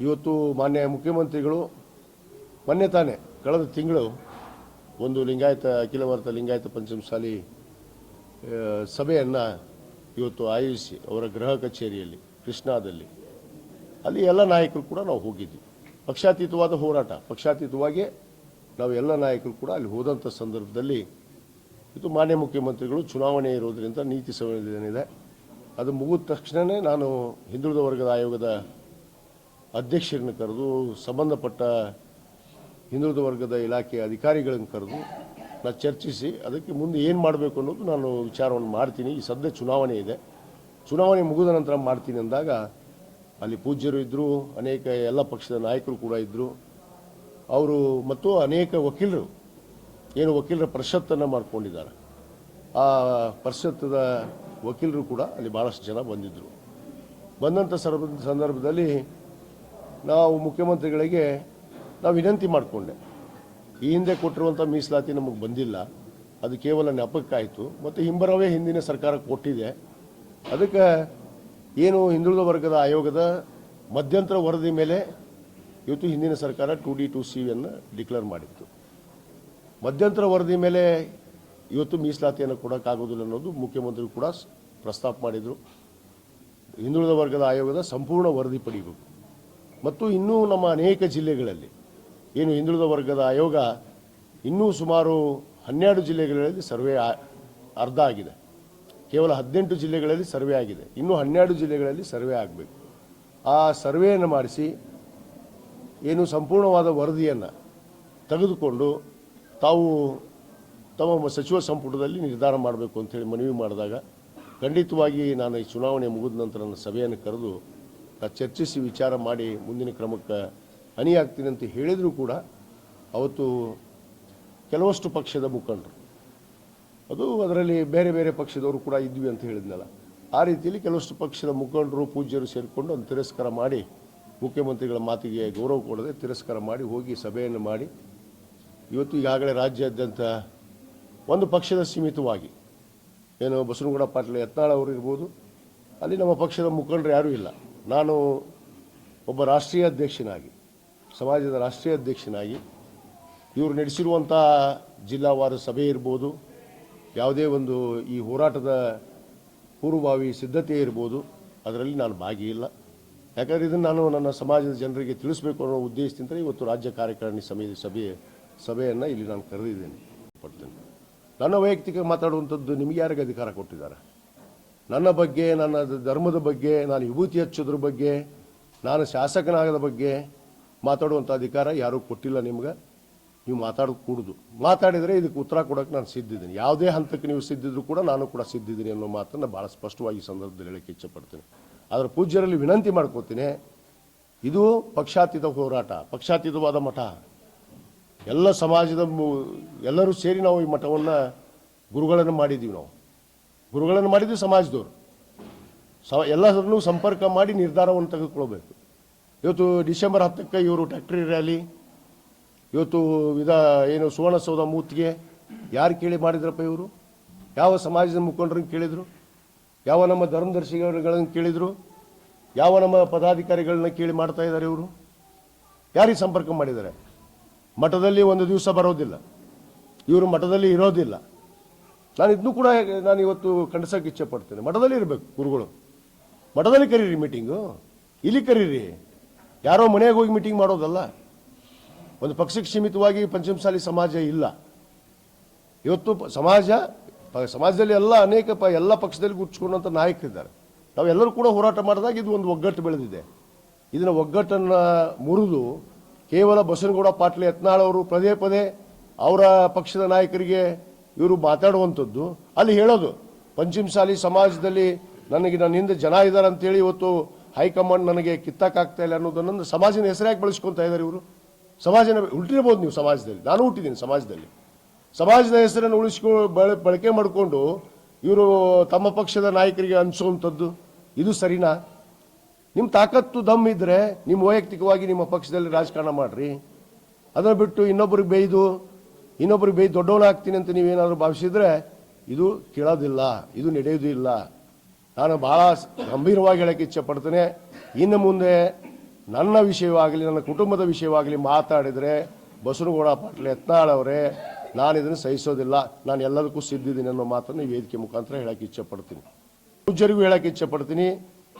ಇವತ್ತು ಮಾನ್ಯ ಮುಖ್ಯಮಂತ್ರಿಗಳು, ಮೊನ್ನೆ ತಾನೇ ಕಳೆದ ತಿಂಗಳು ಒಂದು ಲಿಂಗಾಯತ, ಅಖಿಲ ಭಾರತ ಲಿಂಗಾಯತ ಪಂಚಮಸಾಲಿ ಸಭೆಯನ್ನು ಇವತ್ತು ಆಯೋಜಿಸಿ ಅವರ ಗೃಹ ಕಚೇರಿಯಲ್ಲಿ, ಕೃಷ್ಣಾದಲ್ಲಿ. ಅಲ್ಲಿ ಎಲ್ಲ ನಾಯಕರು ಕೂಡ ನಾವು ಹೋಗಿದ್ವಿ. ಪಕ್ಷಾತೀತವಾದ ಹೋರಾಟ. ಪಕ್ಷಾತೀತವಾಗಿ ನಾವು ಎಲ್ಲ ನಾಯಕರು ಕೂಡ ಅಲ್ಲಿ ಹೋದಂಥ ಸಂದರ್ಭದಲ್ಲಿ ಇದು ಮಾನ್ಯ ಮುಖ್ಯಮಂತ್ರಿಗಳು ಚುನಾವಣೆ ಇರೋದ್ರಿಂದ ನೀತಿ ಸಂವಿಧಾನ ಇದೆ ಅದು ಮುಗಿದ ತಕ್ಷಣವೇ ನಾನು ಹಿಂದುಳಿದ ವರ್ಗದ ಆಯೋಗದ ಅಧ್ಯಕ್ಷರನ್ನು ಕರೆದು, ಸಂಬಂಧಪಟ್ಟ ಹಿಂದುಳಿದ ವರ್ಗದ ಇಲಾಖೆಯ ಅಧಿಕಾರಿಗಳನ್ನು ಕರೆದು ನಾನು ಚರ್ಚಿಸಿ, ಅದಕ್ಕೆ ಮುಂದೆ ಏನು ಮಾಡಬೇಕು ಅನ್ನೋದು ನಾನು ವಿಚಾರವನ್ನು ಮಾಡ್ತೀನಿ. ಈ ಸದ್ಯ ಚುನಾವಣೆ ಇದೆ. ಚುನಾವಣೆ ಮುಗಿದ ನಂತರ ಮಾಡ್ತೀನಿ ಅಂದಾಗ, ಅಲ್ಲಿ ಪೂಜ್ಯರು ಇದ್ದರು ಅನೇಕ ಎಲ್ಲ ಪಕ್ಷದ ನಾಯಕರು ಕೂಡ ಇದ್ದರು ಅವರು ಮತ್ತು ಅನೇಕ ವಕೀಲರು, ಏನು ವಕೀಲರ ಪರಿಷತ್ತನ್ನು ಮಾಡ್ಕೊಂಡಿದ್ದಾರೆ. ಆ ಪರಿಷತ್ತದ ವಕೀಲರು ಕೂಡ ಅಲ್ಲಿ ಭಾಳಷ್ಟು ಜನ ಬಂದಿದ್ದರು ಬಂದಂಥ ಸಂದರ್ಭದಲ್ಲಿ ನಾವು ಮುಖ್ಯಮಂತ್ರಿಗಳಿಗೆ ನಾವು ವಿನಂತಿ ಮಾಡಿಕೊಂಡೆ. ಈ ಹಿಂದೆ ಕೊಟ್ಟಿರುವಂಥ ಮೀಸಲಾತಿ ನಮಗೆ ಬಂದಿಲ್ಲ. ಅದು ಕೇವಲ ನೆಪಕ್ಕಾಯಿತು. ಮತ್ತು ಹಿಂಬರವೇ ಹಿಂದಿನ ಸರ್ಕಾರ ಕೊಟ್ಟಿದೆ. ಅದಕ್ಕೆ ಏನು ಹಿಂದುಳಿದ ವರ್ಗದ ಆಯೋಗದ ಮಧ್ಯಂತರ ವರದಿ ಮೇಲೆ ಇವತ್ತು ಹಿಂದಿನ ಸರ್ಕಾರ ಟು ಡಿ ಟು ಸಿ ಅನ್ನು ಡಿಕ್ಲೇರ್ ಮಾಡಿತ್ತು. ಮಧ್ಯಂತರ ವರದಿ ಮೇಲೆ ಇವತ್ತು ಮೀಸಲಾತಿಯನ್ನು ಕೊಡೋಕ್ಕಾಗೋದಿಲ್ಲ ಅನ್ನೋದು ಮುಖ್ಯಮಂತ್ರಿ ಕೂಡ ಪ್ರಸ್ತಾಪ ಮಾಡಿದರು. ಹಿಂದುಳಿದ ವರ್ಗದ ಆಯೋಗದ ಸಂಪೂರ್ಣ ವರದಿ ಪಡಿಬೇಕು. ಮತ್ತು ಇನ್ನೂ ನಮ್ಮ ಅನೇಕ ಜಿಲ್ಲೆಗಳಲ್ಲಿ, ಏನು ಹಿಂದುಳಿದ ವರ್ಗದ ಆಯೋಗ ಇನ್ನೂ ಸುಮಾರು ಹನ್ನೆರಡು ಜಿಲ್ಲೆಗಳಲ್ಲಿ ಸರ್ವೆ ಅರ್ಧ ಆಗಿದೆ. ಕೇವಲ ಹದಿನೆಂಟು ಜಿಲ್ಲೆಗಳಲ್ಲಿ ಸರ್ವೆ ಆಗಿದೆ. ಇನ್ನೂ ಹನ್ನೆರಡು ಜಿಲ್ಲೆಗಳಲ್ಲಿ ಸರ್ವೆ ಆಗಬೇಕು. ಆ ಸರ್ವೆಯನ್ನು ಮಾಡಿಸಿ, ಏನು ಸಂಪೂರ್ಣವಾದ ವರದಿಯನ್ನು ತೆಗೆದುಕೊಂಡು ತಾವು ತಮ್ಮ ಸಚಿವ ಸಂಪುಟದಲ್ಲಿ ನಿರ್ಧಾರ ಮಾಡಬೇಕು ಅಂತೇಳಿ ಮನವಿ ಮಾಡಿದಾಗ ಖಂಡಿತವಾಗಿ ನಾನು ಈ ಚುನಾವಣೆ ಮುಗಿದ ನಂತರ ನನ್ನ ಸಭೆಯನ್ನು ಕರೆದು ಚರ್ಚಿಸಿ ವಿಚಾರ ಮಾಡಿ ಮುಂದಿನ ಕ್ರಮಕ್ಕೆ ಅಣಿಯಾಗ್ತೀನಿ ಅಂತ ಹೇಳಿದರೂ ಕೂಡ ಅವತ್ತು ಕೆಲವಷ್ಟು ಪಕ್ಷದ ಮುಖಂಡರು, ಅದು ಅದರಲ್ಲಿ ಬೇರೆ ಬೇರೆ ಪಕ್ಷದವರು ಕೂಡ ಇದ್ವಿ ಅಂತ ಹೇಳಿದ್ನಲ್ಲ. ಆ ರೀತಿಯಲ್ಲಿ ಕೆಲವಷ್ಟು ಪಕ್ಷದ ಮುಖಂಡರು, ಪೂಜ್ಯರು ಸೇರಿಕೊಂಡು ಒಂದು ತಿರಸ್ಕಾರ ಮಾಡಿ, ಮುಖ್ಯಮಂತ್ರಿಗಳ ಮಾತಿಗೆ ಗೌರವ ಕೊಡದೆ ತಿರಸ್ಕಾರ ಮಾಡಿ ಹೋಗಿ ಸಭೆಯನ್ನು ಮಾಡಿ, ಇವತ್ತು ಈಗಾಗಲೇ ರಾಜ್ಯಾದ್ಯಂತ ಒಂದು ಪಕ್ಷದ ಸೀಮಿತವಾಗಿ, ಏನು ಬಸವನಗೌಡ ಪಾಟೀಲ್ ಯತ್ನಾಳ್ ಅವರು ಇರ್ಬೋದು, ಅಲ್ಲಿ ನಮ್ಮ ಪಕ್ಷದ ಮುಖಂಡರು ಯಾರೂ ಇಲ್ಲ. ನಾನು ಒಬ್ಬ ರಾಷ್ಟ್ರೀಯ ಅಧ್ಯಕ್ಷನಾಗಿ, ಸಮಾಜದ ರಾಷ್ಟ್ರೀಯ ಅಧ್ಯಕ್ಷನಾಗಿ, ಇವರು ನಡೆಸಿರುವಂಥ ಜಿಲ್ಲಾವಾರು ಸಭೆ ಇರ್ಬೋದು, ಯಾವುದೇ ಒಂದು ಈ ಹೋರಾಟದ ಪೂರ್ವಭಾವಿ ಸಿದ್ಧತೆ ಇರ್ಬೋದು, ಅದರಲ್ಲಿ ನಾನು ಭಾಗಿಯಿಲ್ಲ ಯಾಕಂದರೆ ಇದನ್ನು ನಾನು ನನ್ನ ಸಮಾಜದ ಜನರಿಗೆ ತಿಳಿಸಬೇಕು ಅನ್ನೋ ಉದ್ದೇಶದಿಂದ ಇವತ್ತು ರಾಜ್ಯ ಕಾರ್ಯಕಾರಿಣಿ ಸಮಿತಿ ಸಭೆ, ಸಭೆಯನ್ನು ಇಲ್ಲಿ ನಾನು ಕರೆದಿದ್ದೇನೆ ಪಡ್ತೇನೆ ನನ್ನ ವೈಯಕ್ತಿಕ ಮಾತಾಡುವಂಥದ್ದು ನಿಮಗೆ ಯಾರಿಗೆ ಅಧಿಕಾರ ಕೊಟ್ಟಿದ್ದಾರೆ? ನನ್ನ ಬಗ್ಗೆ, ನನ್ನ ಧರ್ಮದ ಬಗ್ಗೆ, ನಾನು ವಿಭೂತಿ ಹಚ್ಚೋದ್ರ ಬಗ್ಗೆ, ನಾನು ಶಾಸಕನಾಗದ ಬಗ್ಗೆ ಮಾತಾಡುವಂಥ ಅಧಿಕಾರ ಯಾರೂ ಕೊಟ್ಟಿಲ್ಲ ನಿಮ್ಗೆ. ನೀವು ಮಾತಾಡೋದು ಕೂಡುದು. ಮಾತಾಡಿದರೆ ಇದಕ್ಕೆ ಉತ್ತರ ಕೊಡೋಕೆ ನಾನು ಸಿದ್ಧಿದ್ದೀನಿ. ಯಾವುದೇ ಹಂತಕ್ಕೆ ನೀವು ಸಿದ್ಧಿದ್ರು ಕೂಡ ನಾನು ಕೂಡ ಸಿದ್ಧಿದ್ದೀನಿ ಅನ್ನೋ ಮಾತನ್ನು ಭಾಳ ಸ್ಪಷ್ಟವಾಗಿ ಈ ಸಂದರ್ಭದಲ್ಲಿ ಹೇಳಕ್ಕೆ ಇಚ್ಛೆಪಡ್ತೀನಿ. ಆದರೆ ಪೂಜ್ಯರಲ್ಲಿ ವಿನಂತಿ ಮಾಡ್ಕೋತೀನಿ, ಇದು ಪಕ್ಷಾತೀತ ಹೋರಾಟ, ಪಕ್ಷಾತೀತವಾದ ಮಠ. ಎಲ್ಲ ಸಮಾಜದ ಎಲ್ಲರೂ ಸೇರಿ ನಾವು ಈ ಮಠವನ್ನು ಗುರುಗಳನ್ನು ಮಾಡಿದ್ದೀವಿ ನಾವು. ಗುರುಗಳನ್ನು ಮಾಡಿದ್ದು ಸಮಾಜದವರು. ಸ ಎಲ್ಲರನ್ನೂ ಸಂಪರ್ಕ ಮಾಡಿ ನಿರ್ಧಾರವನ್ನು ತೆಗೆದುಕೊಳ್ಬೇಕು ಇವತ್ತು ಡಿಸೆಂಬರ್ ಹತ್ತಕ್ಕೆ ಇವರು ಟ್ಯಾಕ್ಟ್ರಿ ರ್ಯಾಲಿ, ಇವತ್ತು ವಿಧ ಏನು ಸುವರ್ಣಸೌಧ ಮೂತಿಗೆ ಯಾರು ಕೇಳಿ ಮಾಡಿದ್ರಪ್ಪ ಇವರು? ಯಾವ ಸಮಾಜದ ಮುಖಂಡರನ್ನು ಕೇಳಿದರು? ಯಾವ ನಮ್ಮ ಧರ್ಮದರ್ಶಿಗಳನ್ನು ಕೇಳಿದರು? ಯಾವ ನಮ್ಮ ಪದಾಧಿಕಾರಿಗಳನ್ನ ಕೇಳಿ ಮಾಡ್ತಾ ಇದ್ದಾರೆ ಇವರು? ಯಾರಿಗೆ ಸಂಪರ್ಕ ಮಾಡಿದ್ದಾರೆ? ಮಠದಲ್ಲಿ ಒಂದು ದಿವಸ ಬರೋದಿಲ್ಲ. ಇವರು ಮಠದಲ್ಲಿ ಇರೋದಿಲ್ಲ. ನಾನು ಇದನ್ನು ಕೂಡ ನಾನು ಇವತ್ತು ಖಂಡಿಸೋಕೆ ಇಚ್ಛೆ ಪಡ್ತೇನೆ ಮಠದಲ್ಲಿ ಇರಬೇಕು ಗುರುಗಳು. ಮಠದಲ್ಲಿ ಕರೀರಿ ಮೀಟಿಂಗು ಇಲ್ಲಿ ಕರೀರಿ. ಯಾರೋ ಮನೆಗೆ ಹೋಗಿ ಮೀಟಿಂಗ್ ಮಾಡೋದಲ್ಲ. ಒಂದು ಪಕ್ಷಕ್ಕೆ ಸೀಮಿತವಾಗಿ ಪಂಚಮಸಾಲಿ ಸಮಾಜ ಇಲ್ಲ. ಇವತ್ತು ಸಮಾಜ ಸಮಾಜದಲ್ಲಿ ಎಲ್ಲ ಅನೇಕ ಪ, ಎಲ್ಲ ಪಕ್ಷದಲ್ಲಿ ಗುಚ್ಚಿಕೊಂಡಂಥ ನಾಯಕರಿದ್ದಾರೆ. ನಾವೆಲ್ಲರೂ ಕೂಡ ಹೋರಾಟ ಮಾಡಿದಾಗ ಇದು ಒಂದು ಒಗ್ಗಟ್ಟು ಬೆಳೆದಿದೆ. ಇದನ್ನು ಒಗ್ಗಟ್ಟನ್ನು ಮುರಿದು ಕೇವಲ ಬಸವನಗೌಡ ಪಾಟೀಲ್ ಯತ್ನಾಳ್ ಅವರು ಪದೇ ಪದೇ ಅವರ ಪಕ್ಷದ ನಾಯಕರಿಗೆ ಇವರು ಮಾತಾಡುವಂಥದ್ದು, ಅಲ್ಲಿ ಹೇಳೋದು, ಪಂಚಮಸಾಲಿ ಸಮಾಜದಲ್ಲಿ ನನಗೆ ನನ್ನ ಹಿಂದೆ ಜನ ಇದ್ದಾರೆ ಅಂತೇಳಿ ಇವತ್ತು ಹೈಕಮಾಂಡ್ ನನಗೆ ಕಿತ್ತಾಕಾಗ್ತಾ ಇಲ್ಲ ಅನ್ನೋದನ್ನೊಂದು ಸಮಾಜನ ಹೆಸರಾಗಿ ಬಳಸ್ಕೊತಾ ಇದ್ದಾರೆ ಇವರು. ಸಮಾಜನ ಉಲ್ಟಿರ್ಬೋದು ನೀವು ಸಮಾಜದಲ್ಲಿ. ನಾನು ಹುಟ್ಟಿದ್ದೀನಿ ಸಮಾಜದಲ್ಲಿ. ಸಮಾಜದ ಹೆಸರನ್ನು ಉಳಿಸ್ಕೊ, ಬಳ- ಬಳಕೆ ಮಾಡಿಕೊಂಡು ಇವರು ತಮ್ಮ ಪಕ್ಷದ ನಾಯಕರಿಗೆ ಅನಿಸುವಂಥದ್ದು, ಇದು ಸರಿನಾ? ನಿಮ್ಮ ತಾಕತ್ತು ದಮ್ ಇದ್ದರೆ ನಿಮ್ಮ ವೈಯಕ್ತಿಕವಾಗಿ ನಿಮ್ಮ ಪಕ್ಷದಲ್ಲಿ ರಾಜಕಾರಣ ಮಾಡಿರಿ. ಅದನ್ನು ಬಿಟ್ಟು ಇನ್ನೊಬ್ಬರಿಗೆ ಬೇಯ್ದು ಇನ್ನೊಬ್ಬರಿಗೆ ಬೈ ದೊಡ್ಡವನಾಗ್ತೀನಿ ಅಂತ ನೀವೇನಾದರೂ ಭಾವಿಸಿದ್ರೆ, ಇದು ಕೇಳೋದಿಲ್ಲ, ಇದು ನಡೆಯೋದು ಇಲ್ಲ ನಾನು ಭಾಳ ಗಂಭೀರವಾಗಿ ಹೇಳಕ್ಕೆ ಇಚ್ಛೆ ಪಡ್ತೇನೆ ಇನ್ನು ಮುಂದೆ ನನ್ನ ವಿಷಯವಾಗಲಿ, ನನ್ನ ಕುಟುಂಬದ ವಿಷಯವಾಗಲಿ ಮಾತಾಡಿದರೆ ಬಸವನಗೌಡ ಪಾಟೀಲ್ ಯತ್ನಾಳ್ ಅವರೇ, ನಾನು ಇದನ್ನು ಸಹಿಸೋದಿಲ್ಲ. ನಾನು ಎಲ್ಲದಕ್ಕೂ ಸಿದ್ಧಿದ್ದೀನಿ ಅನ್ನೋ ಮಾತನ್ನು ವೇದಿಕೆ ಮುಖಾಂತರ ಹೇಳಕ್ಕೆ ಇಚ್ಛೆಪಡ್ತೀನಿ. ಪೂಜ್ಯರಿಗೂ ಹೇಳಕ್ಕೆ ಇಚ್ಛೆಪಡ್ತೀನಿ.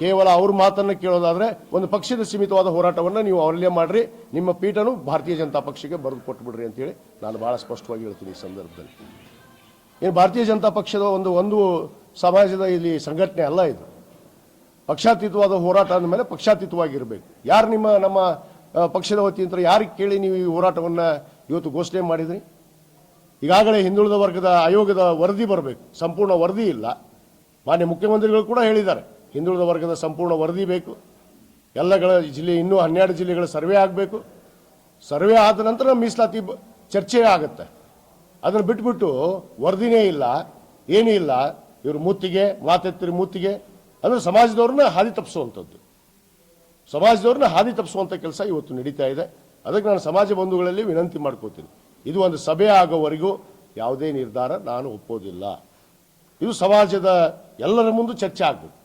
ಕೇವಲ ಅವ್ರ ಮಾತನ್ನು ಕೇಳೋದಾದ್ರೆ ಒಂದು ಪಕ್ಷದ ಸೀಮಿತವಾದ ಹೋರಾಟವನ್ನು ನೀವು ಅವರಲ್ಲೇ ಮಾಡ್ರಿ. ನಿಮ್ಮ ಪೀಠನು ಭಾರತೀಯ ಜನತಾ ಪಕ್ಷಕ್ಕೆ ಬರೆದು ಕೊಟ್ಬಿಡ್ರಿ ಅಂತೇಳಿ ನಾನು ಬಹಳ ಸ್ಪಷ್ಟವಾಗಿ ಹೇಳ್ತೀನಿ ಈ ಸಂದರ್ಭದಲ್ಲಿ. ಏನು ಭಾರತೀಯ ಜನತಾ ಪಕ್ಷದ ಒಂದು ಒಂದು ಸಮಾಜದ ಇಲ್ಲಿ ಸಂಘಟನೆ ಅಲ್ಲ ಇದು. ಪಕ್ಷಾತೀತವಾದ ಹೋರಾಟ ಅಂದಮೇಲೆ ಪಕ್ಷಾತೀತವಾಗಿರಬೇಕು. ಯಾರು ನಿಮ್ಮ, ನಮ್ಮ ಪಕ್ಷದ ವತಿಯಿಂದ ಯಾರಿಗೆ ಕೇಳಿ ನೀವು ಈ ಹೋರಾಟವನ್ನು ಇವತ್ತು ಘೋಷಣೆ ಮಾಡಿದ್ರಿ? ಈಗಾಗಲೇ ಹಿಂದುಳಿದ ವರ್ಗದ ಆಯೋಗದ ವರದಿ ಬರಬೇಕು. ಸಂಪೂರ್ಣ ವರದಿ ಇಲ್ಲ. ಮಾನ್ಯ ಮುಖ್ಯಮಂತ್ರಿಗಳು ಕೂಡ ಹೇಳಿದ್ದಾರೆ. ಹಿಂದುಳಿದ ವರ್ಗದ ಸಂಪೂರ್ಣ ವರದಿ ಬೇಕು. ಎಲ್ಲಗಳ ಜಿಲ್ಲೆ, ಇನ್ನೂ ಹನ್ನೆರಡು ಜಿಲ್ಲೆಗಳ ಸರ್ವೆ ಆಗಬೇಕು. ಸರ್ವೆ ಆದ ನಂತರ ಮೀಸಲಾತಿ ಚರ್ಚೆ ಆಗುತ್ತೆ. ಅದನ್ನು ಬಿಟ್ಬಿಟ್ಟು ವರದಿನೇ ಇಲ್ಲ, ಏನೂ ಇಲ್ಲ. ಇವರು ಮುತ್ತಿಗೆ ಮಾತೆತ್ತಿರಿ ಮುತ್ತಿಗೆ ಅಂದರೆ ಸಮಾಜದವ್ರನ್ನ ಹಾದಿ ತಪ್ಪಿಸುವಂಥದ್ದು. ಸಮಾಜದವ್ರನ್ನ ಹಾದಿ ತಪ್ಪಿಸುವಂಥ ಕೆಲಸ ಇವತ್ತು ನಡೀತಾ ಇದೆ. ಅದಕ್ಕೆ ನಾನು ಸಮಾಜ ಬಂಧುಗಳಲ್ಲಿ ವಿನಂತಿ ಮಾಡ್ಕೋತೀನಿ. ಇದು ಒಂದು ಸಭೆ ಆಗೋವರೆಗೂ ಯಾವುದೇ ನಿರ್ಧಾರ ನಾನು ಒಪ್ಪೋದಿಲ್ಲ. ಇದು ಸಮಾಜದ ಎಲ್ಲರ ಮುಂದೆ ಚರ್ಚೆ ಆಗಬೇಕು.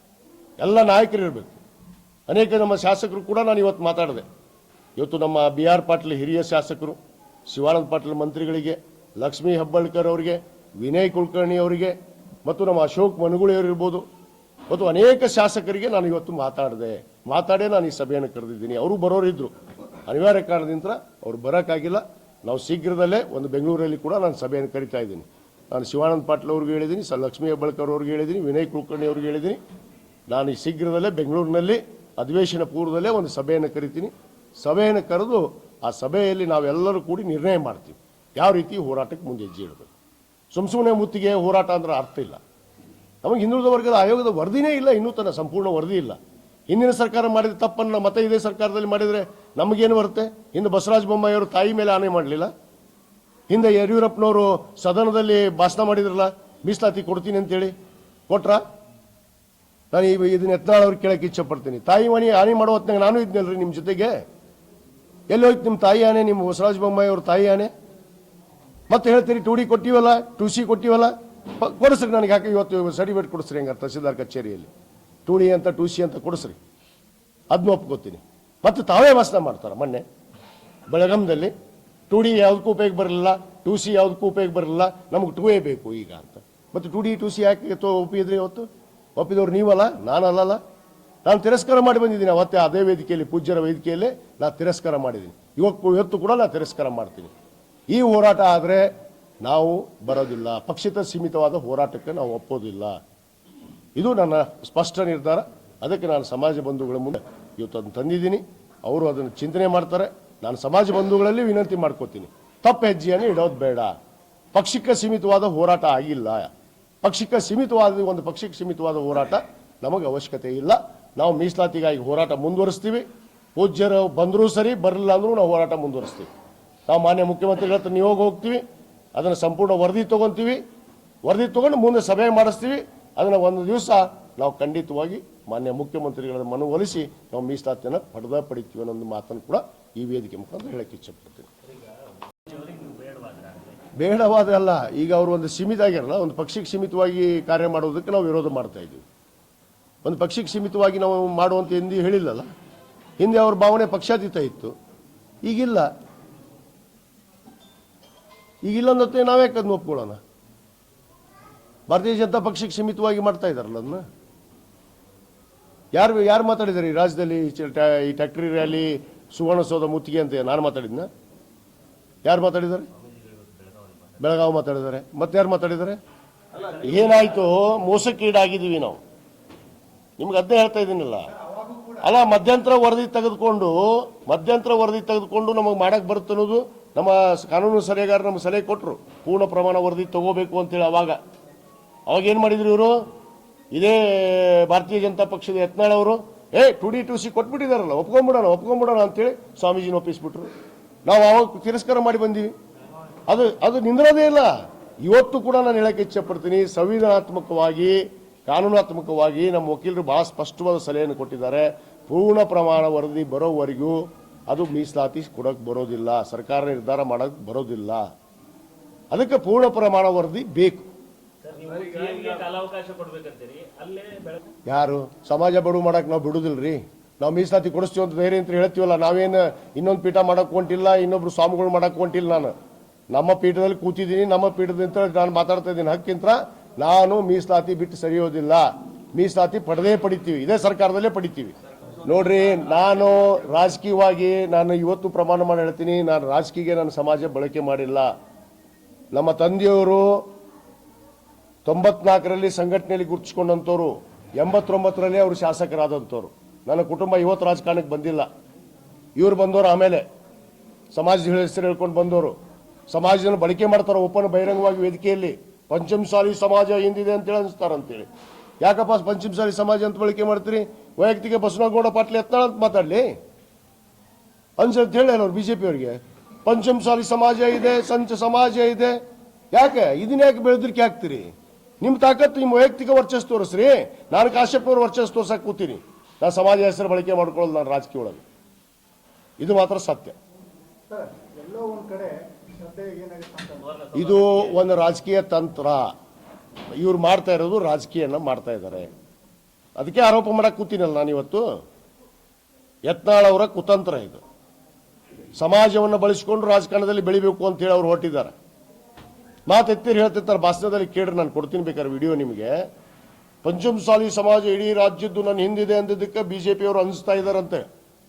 ಎಲ್ಲ ನಾಯಕರು ಇರಬೇಕು ಅನೇಕ ನಮ್ಮ ಶಾಸಕರು ಕೂಡ ನಾನು ಇವತ್ತು ಮಾತಾಡಿದೆ. ಇವತ್ತು ನಮ್ಮ ಬಿ ಆರ್ ಪಾಟೀಲ್ ಹಿರಿಯ ಶಾಸಕರು, ಶಿವಾನಂದ ಪಾಟೀಲ್ ಮಂತ್ರಿಗಳಿಗೆ, ಲಕ್ಷ್ಮೀ ಹೆಬ್ಬಾಳ್ಕರ್ ಅವರಿಗೆ, ವಿನಯ್ ಕುಲಕರ್ಣಿ ಅವರಿಗೆ, ಮತ್ತು ನಮ್ಮ ಅಶೋಕ್ ಮನುಗುಳಿ ಇರ್ಬೋದು ಮತ್ತು ಅನೇಕ ಶಾಸಕರಿಗೆ ನಾನು ಇವತ್ತು ಮಾತಾಡಿದೆ. ಮಾತಾಡೇ ನಾನು ಈ ಸಭೆಯನ್ನು ಕರೆದಿದ್ದೀನಿ. ಅವರು ಬರೋರಿದ್ದರು ಅನಿವಾರ್ಯ ಕಾರಣದಿಂದ ಅವ್ರು ಬರೋಕ್ಕಾಗಿಲ್ಲ. ನಾವು ಶೀಘ್ರದಲ್ಲೇ ಒಂದು ಬೆಂಗಳೂರಲ್ಲಿ ಕೂಡ ನಾನು ಸಭೆಯನ್ನು ಕರಿತಾ ಇದ್ದೀನಿ. ನಾನು ಶಿವಾನಂದ ಪಾಟೀಲ್ ಅವ್ರಿಗೆ ಹೇಳಿದ್ದೀನಿ, ಸ ಲಕ್ಷ್ಮೀ ಹೆಬ್ಬಾಳ್ಕರ್ ಅವ್ರಿಗೆ ಹೇಳಿದ್ದೀನಿ, ವಿನಯ್ ಕುಲಕರ್ಣಿ ಅವ್ರಿಗೆ ಹೇಳಿದ್ದೀನಿ. ನಾನು ಶೀಘ್ರದಲ್ಲೇ ಬೆಂಗಳೂರಿನಲ್ಲಿ ಅಧಿವೇಶನ ಪೂರ್ವದಲ್ಲೇ ಒಂದು ಸಭೆಯನ್ನು ಕರಿತೀನಿ. ಸಭೆಯನ್ನು ಕರೆದು ಆ ಸಭೆಯಲ್ಲಿ ನಾವೆಲ್ಲರೂ ಕೂಡಿ ನಿರ್ಣಯ ಮಾಡ್ತೀವಿ. ಯಾವ ರೀತಿ ಹೋರಾಟಕ್ಕೆ ಮುಂದೆ ಹೆಜ್ಜೆ ಇಡಬೇಕು? ಸುಮ್ ಸುಮ್ಮನೆ ಮುತ್ತಿಗೆ ಹೋರಾಟ ಅಂದ್ರೆ ಅರ್ಥ ಇಲ್ಲ. ನಮಗೆ ಹಿಂದುಳಿದ ವರ್ಗದ ಆಯೋಗದ ವರದಿನೇ ಇಲ್ಲ, ಇನ್ನೂ ತನ್ನ ಸಂಪೂರ್ಣ ವರದಿ ಇಲ್ಲ. ಹಿಂದಿನ ಸರ್ಕಾರ ಮಾಡಿದ ತಪ್ಪನ್ನು ಮತ್ತೆ ಇದೇ ಸರ್ಕಾರದಲ್ಲಿ ಮಾಡಿದರೆ ನಮಗೇನು ಬರುತ್ತೆ? ಹಿಂದೆ ಬಸವರಾಜ ಬೊಮ್ಮಾಯಿ ಅವರು ತಾಯಿ ಮೇಲೆ ಆನೆ ಮಾಡಲಿಲ್ಲ? ಹಿಂದೆ ಯಡಿಯೂರಪ್ಪನವರು ಸದನದಲ್ಲಿ ಭಾಷಣ ಮಾಡಿದ್ರಲ್ಲ, ಮೀಸಲಾತಿ ಕೊಡ್ತೀನಿ ಅಂತೇಳಿ. ಕೊಟ್ರ? ನಾನು ಈ ಇದನ್ನ ಎತ್ನಾಳ್ ಅವ್ರಿಗೆ ಕೇಳಕ್ಕೆ ಇಚ್ಛೆ ಪಡ್ತೀನಿ ತಾಯಿ ಮನೆ ಹಾನಿ ಮಾಡೋ ಹೊತ್ನಾಗ ನಾನು ಇದ್ನಲ್ರಿ ನಿಮ್ಮ ಜೊತೆಗೆ? ಎಲ್ಲಿ ಹೋಯ್ತು ನಿಮ್ಮ ತಾಯಿ ಆನೆ ನಿಮ್ಮ ಬಸವರಾಜ ಬೊಮ್ಮಾಯಿ ಅವ್ರ ತಾಯಿ ಆನೆ ಮತ್ತೆ ಹೇಳ್ತೀರಿ ಟು ಡಿ ಕೊಟ್ಟಿವಲ್ಲ ಟು ಸಿ ಕೊಟ್ಟಿವಲ್ಲ ಕೊಡಿಸ್ರಿ ನನಗೆ ಯಾಕೆ ಇವತ್ತು ಸರ್ಟಿಫಿಕೇಟ್ ಕೊಡಿಸ್ರಿ ಹಂಗಾರೆ ತಹಸೀಲ್ದಾರ್ ಕಚೇರಿಯಲ್ಲಿ. ಟು ಡಿ ಅಂತ ಟು ಸಿ ಅಂತ ಕೊಡಿಸ್ರಿ. ಅದನ್ನ ಒಪ್ಕೋತೀನಿ. ಮತ್ತು ತಾವೇ ವಾಸನ ಮಾಡ್ತಾರೆ ಮೊನ್ನೆ. ಬೆಳಗಾಮದಲ್ಲಿ ಟು ಡಿ ಯಾವುದಕ್ಕೂ ಉಪಯೋಗ ಬರಲಿಲ್ಲ ಟು ಸಿ ಯಾವುದಕ್ಕೂ ಉಪಯೋಗ ಬರಲಿಲ್ಲ, ನಮಗೆ ಟೂ ಎ ಬೇಕು ಈಗ ಅಂತ. ಮತ್ತು ಟು ಡಿ ಟು ಸಿ ಯಾಕೆ ಉಪಯೋಗಿದ್ರೆ ಇವತ್ತು ಒಪ್ಪಿದವ್ರು ನೀವಲ್ಲ, ನಾನಲ್ಲಲ್ಲ? ನಾನು ತಿರಸ್ಕಾರ ಮಾಡಿ ಬಂದಿದ್ದೀನಿ ಅವತ್ತೇ ಅದೇ ವೇದಿಕೆಯಲ್ಲಿ, ಪೂಜ್ಯರ ವೇದಿಕೆಯಲ್ಲಿ ನಾನು ತಿರಸ್ಕಾರ ಮಾಡಿದ್ದೀನಿ. ಇವತ್ತು ಇವತ್ತು ಕೂಡ ನಾನು ತಿರಸ್ಕಾರ ಮಾಡ್ತೀನಿ. ಈ ಹೋರಾಟ ಆದರೆ ನಾವು ಬರೋದಿಲ್ಲ. ಪಕ್ಷಿತ ಸೀಮಿತವಾದ ಹೋರಾಟಕ್ಕೆ ನಾವು ಒಪ್ಪೋದಿಲ್ಲ. ಇದು ನನ್ನ ಸ್ಪಷ್ಟ ನಿರ್ಧಾರ. ಅದಕ್ಕೆ ನಾನು ಸಮಾಜ ಬಂಧುಗಳ ಮುಂದೆ ಇವತ್ತು ಅದನ್ನು ತಂದಿದ್ದೀನಿ. ಅವರು ಅದನ್ನು ಚಿಂತನೆ ಮಾಡ್ತಾರೆ. ನಾನು ಸಮಾಜ ಬಂಧುಗಳಲ್ಲಿ ವಿನಂತಿ ಮಾಡ್ಕೋತೀನಿ. ತಪ್ಪು ಹೆಜ್ಜೆಯನ್ನು ಇಡೋದು ಬೇಡ. ಪಕ್ಷಕ್ಕೆ ಸೀಮಿತವಾದ ಹೋರಾಟ ಆಗಿಲ್ಲ. ಪಕ್ಷಕ್ಕೆ ಸೀಮಿತವಾದ, ಒಂದು ಪಕ್ಷಕ್ಕೆ ಸೀಮಿತವಾದ ಹೋರಾಟ ನಮಗೆ ಅವಶ್ಯಕತೆ ಇಲ್ಲ. ನಾವು ಮೀಸಲಾತಿಗಾಗಿ ಹೋರಾಟ ಮುಂದುವರಿಸ್ತೀವಿ. ಪೂಜ್ಯರು ಬಂದರೂ ಸರಿ, ಬರಲಿಲ್ಲ ಅಂದರೂ ನಾವು ಹೋರಾಟ ಮುಂದುವರಿಸ್ತೀವಿ. ನಾವು ಮಾನ್ಯ ಮುಖ್ಯಮಂತ್ರಿಗಳ ಹತ್ರ ನಿಯೋಗ ಹೋಗ್ತೀವಿ. ಅದನ್ನು ಸಂಪೂರ್ಣ ವರದಿ ತೊಗೊತೀವಿ. ವರದಿ ತೊಗೊಂಡು ಮುಂದೆ ಸಭೆ ಮಾಡಿಸ್ತೀವಿ. ಅದನ್ನು ಒಂದು ದಿವಸ ನಾವು ಖಂಡಿತವಾಗಿ ಮಾನ್ಯ ಮುಖ್ಯಮಂತ್ರಿಗಳ ಮನವೊಲಿಸಿ ನಾವು ಮೀಸಲಾತಿಯನ್ನು ಪಡೆದ ಪಡಿತೀವಿ ಅನ್ನೋ ಒಂದು ಮಾತನ್ನು ಕೂಡ ಈ ವೇದಿಕೆ ಮುಖಾಂತರ ಹೇಳಕ್ಕೆ ಇಚ್ಛಪಡ್ತೀನಿ ಬೇಡವಾದಲ್ಲ ಈಗ ಅವರು ಒಂದು ಸೀಮಿತ ಆಗಿರಲ್ಲ, ಒಂದು ಪಕ್ಷಿಗೆ ಸೀಮಿತವಾಗಿ ಕಾರ್ಯ ಮಾಡೋದಕ್ಕೆ ನಾವು ವಿರೋಧ ಮಾಡ್ತಾ ಇದ್ದೀವಿ. ಒಂದು ಪಕ್ಷಿಗೆ ಸೀಮಿತವಾಗಿ ನಾವು ಮಾಡುವಂತ ಹಿಂದೆ ಹೇಳಿಲ್ಲಲ್ಲ? ಹಿಂದೆ ಅವ್ರ ಭಾವನೆ ಪಕ್ಷಾತೀತ ಇತ್ತು. ಈಗಿಲ್ಲ. ಈಗಿಲ್ಲ ಅನ್ನತ್ತೆ ನಾವ್ಯಾಕೆ ಅದನ್ನ ಒಪ್ಕೊಳ್ಳೋಣ? ಭಾರತೀಯ ಜನತಾ ಪಕ್ಷಕ್ಕೆ ಸೀಮಿತವಾಗಿ ಮಾಡ್ತಾ ಇದ್ದಾರಲ್ಲ ಅದನ್ನ? ಯಾರು ಯಾರು ಮಾತಾಡಿದ್ದಾರೆ ಈ ರಾಜ್ಯದಲ್ಲಿ ಈ ಟ್ಯಾಕ್ಟ್ರಿ ರ್ಯಾಲಿ ಸುವರ್ಣಸೌಧ ಮುತ್ತಿಗೆ ಅಂತ ನಾನು ಮಾತಾಡಿದ್ನ? ಯಾರು ಮಾತಾಡಿದ್ದಾರೆ? ಬೆಳಗಾವಿ ಮಾತಾಡಿದ್ದಾರೆ. ಮತ್ತೆ ಯಾರು ಮಾತಾಡಿದ್ದಾರೆ? ಏನಾಯ್ತು? ಮೋಸಕ್ಕೀಡಾಗಿದ್ದೀವಿ ನಾವು. ನಿಮ್ಗೆ ಅದೇ ಹೇಳ್ತಾ ಇದ್ದೀನಲ್ಲ. ಅಲ್ಲ, ಮಧ್ಯಂತರ ವರದಿ ತೆಗೆದುಕೊಂಡು, ಮಧ್ಯಂತರ ವರದಿ ತೆಗೆದುಕೊಂಡು ನಮಗೆ ಮಾಡಕ್ ಬರುತ್ತೆ ಅನ್ನೋದು ನಮ್ಮ ಕಾನೂನು ಸಲಹೆಗಾರ ನಮ್ಗೆ ಸಲಹೆ ಕೊಟ್ಟರು ಪೂರ್ಣ ಪ್ರಮಾಣ ವರದಿ ತಗೋಬೇಕು ಅಂತೇಳಿ ಅವಾಗ. ಅವಾಗ ಏನು ಮಾಡಿದ್ರು ಇವರು? ಇದೇ ಭಾರತೀಯ ಜನತಾ ಪಕ್ಷದ ಯತ್ನಾಳ್ ಅವರು, ಏ, ಟು ಡಿ, ಟು ಸಿ ಕೊಟ್ಬಿಟ್ಟಿದಾರಲ್ಲ, ಒಪ್ಕೊಂಬಿಡೋಣ ಒಪ್ಕೊಂಬಿಡೋಣ ಅಂತೇಳಿ ಸ್ವಾಮೀಜಿನ ಒಪ್ಪಿಸ್ಬಿಟ್ರು. ನಾವು ಅವಾಗ ತಿರಸ್ಕಾರ ಮಾಡಿ ಬಂದೀವಿ. ಅದು ಅದು ನಿಂದ್ರೋದೇ ಇಲ್ಲ. ಇವತ್ತು ಕೂಡ ನಾನು ಹೇಳಕ್ಕೆ ಇಚ್ಛಪಡ್ತೀನಿ ಸಂವಿಧಾನಾತ್ಮಕವಾಗಿ ಕಾನೂನಾತ್ಮಕವಾಗಿ ನಮ್ಮ ವಕೀಲರು ಬಹಳ ಸ್ಪಷ್ಟವಾದ ಸಲಹೆಯನ್ನು ಕೊಟ್ಟಿದ್ದಾರೆ. ಪೂರ್ಣ ಪ್ರಮಾಣ ವರದಿ ಬರೋವರೆಗೂ ಅದು ಮೀಸಲಾತಿ ಕೊಡೋಕೆ ಬರೋದಿಲ್ಲ. ಸರ್ಕಾರ ನಿರ್ಧಾರ ಮಾಡೋಕ್ಕೆ ಬರೋದಿಲ್ಲ. ಅದಕ್ಕೆ ಪೂರ್ಣ ಪ್ರಮಾಣ ವರದಿ ಬೇಕು. ಯಾರು? ಸಮಾಜ ಬಡವು ಮಾಡಕ್ಕೆ ನಾವು ಬಿಡುದಿಲ್ರಿ. ನಾವು ಮೀಸಲಾತಿ ಕೊಡಿಸ್ತೀವಿ ಅಂತ ಧೈರ್ಯ ಅಂತ ಹೇಳ್ತೀವಲ್ಲ ನಾವೇನು ಇನ್ನೊಂದು ಪೀಠ ಮಾಡಕ್ಕೆ ಹೊಂಟಿಲ್ಲ ಇನ್ನೊಬ್ರು ಸ್ವಾಮಿಗಳು ಮಾಡಕ್ಕೆ ಹೊಂಟಿಲ್ಲ ನಾನು. ನಮ್ಮ ಪೀಠದಲ್ಲಿ ಕೂತಿದ್ದೀನಿ, ನಮ್ಮ ಪೀಠದಿಂದ ನಾನು ಮಾತಾಡ್ತಾ ಇದ್ದೀನಿ. ಹಕ್ಕಿಂತ ನಾನು ಮೀಸಲಾತಿ ಬಿಟ್ಟು ಸರಿಯೋದಿಲ್ಲ. ಮೀಸಲಾತಿ ಪಡೆದೇ ಪಡಿತೀವಿ. ಇದೇ ಸರ್ಕಾರದಲ್ಲೇ ಪಡಿತೀವಿ. ನೋಡ್ರಿ, ನಾನು ರಾಜಕೀಯವಾಗಿ ನಾನು ಇವತ್ತು ಪ್ರಮಾಣ ಮಾಡಿ ಹೇಳ್ತೀನಿ, ನಾನು ರಾಜಕೀಯ ನನ್ನ ಸಮಾಜ ಬಳಕೆ ಮಾಡಿಲ್ಲ. ನಮ್ಮ ತಂದೆಯವರು ತೊಂಬತ್ನಾಲ್ಕರಲ್ಲಿ ಸಂಘಟನೆಯಲ್ಲಿ ಗುರುತಿಸ್ಕೊಂಡಂಥವ್ರು, ಎಂಬತ್ತೊಂಬತ್ತರಲ್ಲಿ ಅವರು ಶಾಸಕರಾದಂಥವ್ರು. ನನ್ನ ಕುಟುಂಬ ಇವತ್ತು ರಾಜಕಾರಣಕ್ಕೆ ಬಂದಿಲ್ಲ. ಇವ್ರು ಬಂದವರು ಆಮೇಲೆ. ಸಮಾಜದ ಹೆಸರು ಹೇಳ್ಕೊಂಡು ಬಂದವರು. ಸಮಾಜವನ್ನು ಬಳಕೆ ಮಾಡ್ತಾರೆ ಓಪನ್ ಬಹಿರಂಗವಾಗಿ ವೇದಿಕೆಯಲ್ಲಿ? ಪಂಚಮಸಾಲಿ ಸಮಾಜ ಹಿಂದಿದೆ ಅಂತೇಳಿ ಅನಿಸ್ತಾರಂತೇಳಿ. ಯಾಕಪ್ಪ ಪಂಚಮಸಾಲಿ ಸಮಾಜ ಅಂತ ಬಳಕೆ ಮಾಡ್ತೀರಿ? ವೈಯಕ್ತಿಕ ಬಸವನಗೌಡ ಪಾಟ್ಲಿ ಎತ್ತಾಳ ಅಂತ ಮಾತಾಡಲಿ. ಅನ್ಸತ್ ಹೇಳಿ ಅವ್ರು ಬಿಜೆಪಿ ಅವರಿಗೆ. ಪಂಚಮಸಾಲಿ ಸಮಾಜ ಇದೆ, ಸಂಚ ಸಮಾಜ ಇದೆ. ಯಾಕೆ? ಇದನ್ನ ಯಾಕೆ ಬೆಳೆದ್ರಿಕೆ ಹಾಕ್ತೀರಿ? ನಿಮ್ಮ ತಾಕತ್ತು ನಿಮ್ಮ ವೈಯಕ್ತಿಕ ವರ್ಚಸ್ ತೋರಿಸ್ರಿ. ನಾನು ಕಾಶ್ಯಪ್ ಅವ್ರ ವರ್ಚಸ್ ತೋರ್ಸಕ್ ಕೂತೀನಿ. ನಾನು ಸಮಾಜ ಹೆಸರು ಬಳಕೆ ಮಾಡ್ಕೊಳ್ಳೋದು ನಾನು ರಾಜಕೀಯ ಒಳಗೆ. ಇದು ಮಾತ್ರ ಸತ್ಯ. ಎಲ್ಲೋ ಒಂದ್ ಕಡೆ ಇದು ಒಂದು ರಾಜಕೀಯ ತಂತ್ರ. ಇವ್ರು ಮಾಡ್ತಾ ಇರೋದು ರಾಜಕೀಯನ ಮಾಡ್ತಾ ಇದ್ದಾರೆ. ಅದಕ್ಕೆ ಆರೋಪ ಮಾಡಕ್ ಕೂತೀನಲ್ಲ ನಾನು ಇವತ್ತು? ಯತ್ನಾಳ್ ಅವರ ಕುತಂತ್ರ ಇದು. ಸಮಾಜವನ್ನು ಬಳಸಿಕೊಂಡು ರಾಜಕಾರಣದಲ್ಲಿ ಬೆಳಿಬೇಕು ಅಂತ ಹೇಳಿ ಅವ್ರು ಹೊರಟಿದ್ದಾರೆ. ಮಾತೆತ್ತಿರ್ ಹೇಳ್ತಿರ್ತಾರೆ, ಭಾಷಣದಲ್ಲಿ ಕೇಳ್ರಿ, ನಾನು ಕೊಡ್ತೀನಿ ಬೇಕಾದ್ರೆ ವಿಡಿಯೋ ನಿಮಗೆ. ಪಂಚಮಸಾಲಿ ಸಮಾಜ ಇಡೀ ರಾಜ್ಯದ್ದು ನನ್ನ ಹಿಂದಿದೆ ಅಂದಿದ್ದಕ್ಕೆ ಬಿಜೆಪಿ ಅವರು ಅನಿಸ್ತಾ ಇದ್ದಾರಂತೆ.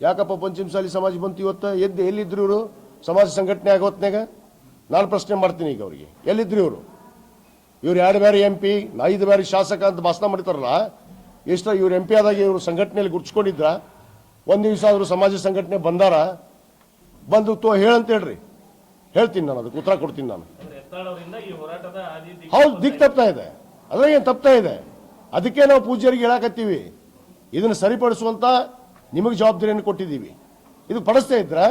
ಯಾಕಪ್ಪ ಪಂಚಮಸಾಲಿ ಸಮಾಜ ಬಂತು ಇವತ್ತು? ಎದ್ದು ಎಲ್ಲಿದ್ರು ಇವರು? ಸಮಾಜ ಸಂಘಟನೆ ಆಗೋತ್ನಾಗ ನಾನು ಪ್ರಶ್ನೆ ಮಾಡ್ತೀನಿ ಈಗ ಅವರಿಗೆ. ಎಲ್ಲಿದ್ರು ಇವರು? ಇವ್ರು ಎರಡು ಬಾರಿ ಎಂ ಪಿ ಐದು ಬಾರಿ ಶಾಸಕ ಅಂತ ಭಾಷಣ ಮಾಡ್ತಾರಲ್ಲ ಎಷ್ಟ ಇವ್ರು ಎಂ ಪಿ ಆದಾಗ ಇವರು ಸಂಘಟನೆಯಲ್ಲಿ ಗುರ್ಚ್ಕೊಂಡಿದ್ರ? ಒಂದು ದಿವಸ ಆದರೂ ಸಮಾಜ ಸಂಘಟನೆ ಬಂದಾರ? ಬಂದು ತೋ ಹೇಳಂತ ಹೇಳ್ರಿ. ಹೇಳ್ತೀನಿ ನಾನು, ಅದಕ್ಕೆ ಉತ್ತರ ಕೊಡ್ತೀನಿ ನಾನು. ಹೌದು ದಿಕ್ ತಪ್ತಾ ಇದೆ. ಅದ್ರಾಗ ಏನು ತಪ್ತಾ ಇದೆ? ಅದಕ್ಕೆ ನಾವು ಪೂಜ್ಯರಿಗೆ ಹೇಳಕತ್ತೀವಿ. ಇದನ್ನು ಸರಿಪಡಿಸುವಂತ ನಿಮಗೆ ಜವಾಬ್ದಾರಿಯನ್ನು ಕೊಟ್ಟಿದ್ದೀವಿ. ಇದು ಪಡಿಸ್ತಾ ಇದ್ರೆ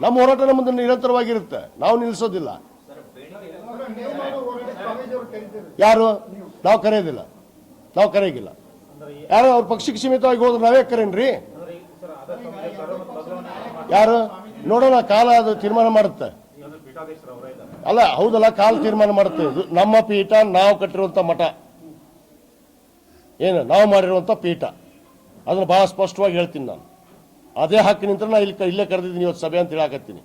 ನಮ್ಮ ಹೋರಾಟ ನಮ್ಮ ನಿರಂತರವಾಗಿರುತ್ತೆ. ನಾವು ನಿಲ್ಲಿಸೋದಿಲ್ಲ. ಯಾರು? ನಾವು ಕರೆಯೋದಿಲ್ಲ. ನಾವು ಕರೆಯೋಗಿಲ್ಲ ಯಾರು? ಅವ್ರ ಪಕ್ಷಕ್ಕೆ ಸೀಮಿತವಾಗಿ ಹೋದ್ರೆ ನಾವೇ ಕರೇನ್ರಿ? ಯಾರು? ನೋಡೋಣ, ಕಾಲ ಅದು ತೀರ್ಮಾನ ಮಾಡುತ್ತೆ. ಅಲ್ಲ, ಹೌದಲ್ಲ, ಕಾಲ ತೀರ್ಮಾನ ಮಾಡುತ್ತೆ ಇದು. ನಮ್ಮ ಪೀಠ ನಾವು ಕಟ್ಟಿರುವಂತ ಮಠ. ಏನು? ನಾವು ಮಾಡಿರುವಂತ ಪೀಠ. ಅದನ್ನು ಬಹಳ ಸ್ಪಷ್ಟವಾಗಿ ಹೇಳ್ತೀನಿ ನಾನು. ಅದೇ ಹಕ್ಕು ನಿಂತ್ರೆ ನಾ ಇಲ್ಲಿ ಇಲ್ಲೇ ಕರೆದಿದ್ದೀನಿ ಇವತ್ತು ಸಭೆ ಅಂತ ಹೇಳಾಕತ್ತೀನಿ.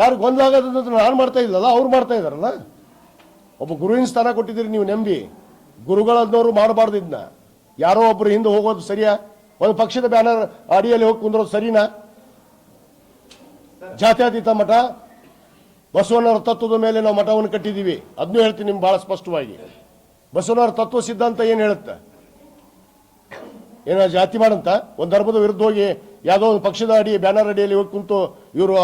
ಯಾರು ಗೊಂದಲ ಆಗೋದಂತ ನಾನು ಮಾಡ್ತಾ ಇಲ್ಲಲ್ಲ ಅವ್ರು ಮಾಡ್ತಾ ಇದಾರಲ್ಲ ಒಬ್ಬ ಗುರುವಿನ ಸ್ಥಾನ ಕೊಟ್ಟಿದ್ದೀರಿ ನೀವು ನಂಬಿ ಗುರುಗಳನ್ನೋರು ಮಾಡಬಾರ್ದು ಇದನ್ನ ಯಾರೋ ಒಬ್ಬರು ಹಿಂದೆ ಹೋಗೋದು ಸರಿಯಾ? ಒಂದು ಪಕ್ಷದ ಬ್ಯಾನರ್ ಅಡಿಯಲ್ಲಿ ಹೋಗಿ ಕುಂದ್ರೋದು ಸರಿನಾ? ಜಾತ್ಯಾತೀತ ಮಠ ಬಸವನವರ ತತ್ವದ ಮೇಲೆ ನಾವು ಮಠವನ್ನು ಕಟ್ಟಿದ್ದೀವಿ. ಅದನ್ನೂ ಹೇಳ್ತೀನಿ ನಿಮ್ಗೆ ಬಹಳ ಸ್ಪಷ್ಟವಾಗಿ. ಬಸವನವರ ತತ್ವ ಸಿದ್ಧಾಂತ ಏನು ಹೇಳುತ್ತೆ? ಏನೋ ಜಾತಿ ಮಾಡಂತ? ಒಂದು ಧರ್ಮದ ವಿರುದ್ಧ ಹೋಗಿ ಯಾವುದೋ ಒಂದು ಪಕ್ಷದ ಅಡಿ ಬ್ಯಾನರ್ ಅಡಿಯಲ್ಲಿ ಹೋಗಿ ಕುಂತು ಇವರು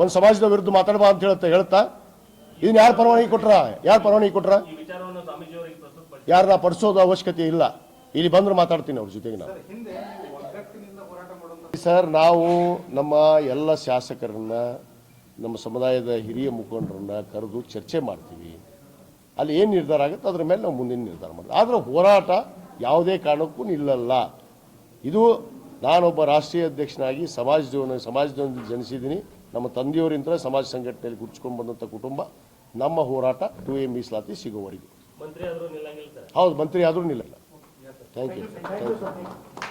ಒಂದು ಸಮಾಜದ ವಿರುದ್ಧ ಮಾತಾಡಬಾ ಅಂತ ಹೇಳ್ತಾ ಹೇಳ್ತಾ? ಇದನ್ನ ಯಾರು ಪರವಾನಗಿ ಕೊಟ್ರ? ಯಾರು ಪರವಾನಗಿ ಕೊಟ್ರ? ಈ ವಿಚಾರವನ್ನು ಸ್ವಾಮೀಜಿ ಅವರಿಗೆ ಪ್ರಸ್ತುತಪಡಿಸಿ. ಯಾರನ್ನ ಪಡಿಸೋದು ಅವಶ್ಯಕತೆ ಇಲ್ಲ. ಇಲ್ಲಿ ಬಂದ್ರೆ ಮಾತಾಡ್ತೀನಿ ಅವ್ರ ಜೊತೆಗೆ ನಾವು ಸರ್ ನಾವು ನಮ್ಮ ಎಲ್ಲ ಶಾಸಕರನ್ನ ನಮ್ಮ ಸಮುದಾಯದ ಹಿರಿಯ ಮುಖಂಡರನ್ನ ಕರೆದು ಚರ್ಚೆ ಮಾಡ್ತೀವಿ. ಅಲ್ಲಿ ಏನು ನಿರ್ಧಾರ ಆಗುತ್ತೆ? ಅದ್ರ ಮೇಲೆ ನಾವು ಮುಂದಿನ ನಿರ್ಧಾರ ಮಾಡ್ತೀವಿ. ಆದರೆ ಹೋರಾಟ ಯಾವುದೇ ಕಾರಣಕ್ಕೂ ನಿಲ್ಲಲ್ಲ. ಇದು ನಾನೊಬ್ಬ ರಾಷ್ಟ್ರೀಯ ಅಧ್ಯಕ್ಷನಾಗಿ ಸಮಾಜದ ಸಮಾಜದೊಂದಿಗೆ ಜನಿಸಿದ್ದೀನಿ. ನಮ್ಮ ತಂದೆಯವರಿಂದ ಸಮಾಜ ಸಂಘಟನೆಯಲ್ಲಿ ಗುರುತಿಸ್ಕೊಂಡು ಬಂದಂಥ ಕುಟುಂಬ. ನಮ್ಮ ಹೋರಾಟ ಟು ಎ ಮೀಸಲಾತಿ ಸರ್. ಹೌದು ಮಂತ್ರಿ ಆದರೂ ನಿಲ್ಲಲ್ಲ. Thank you thank you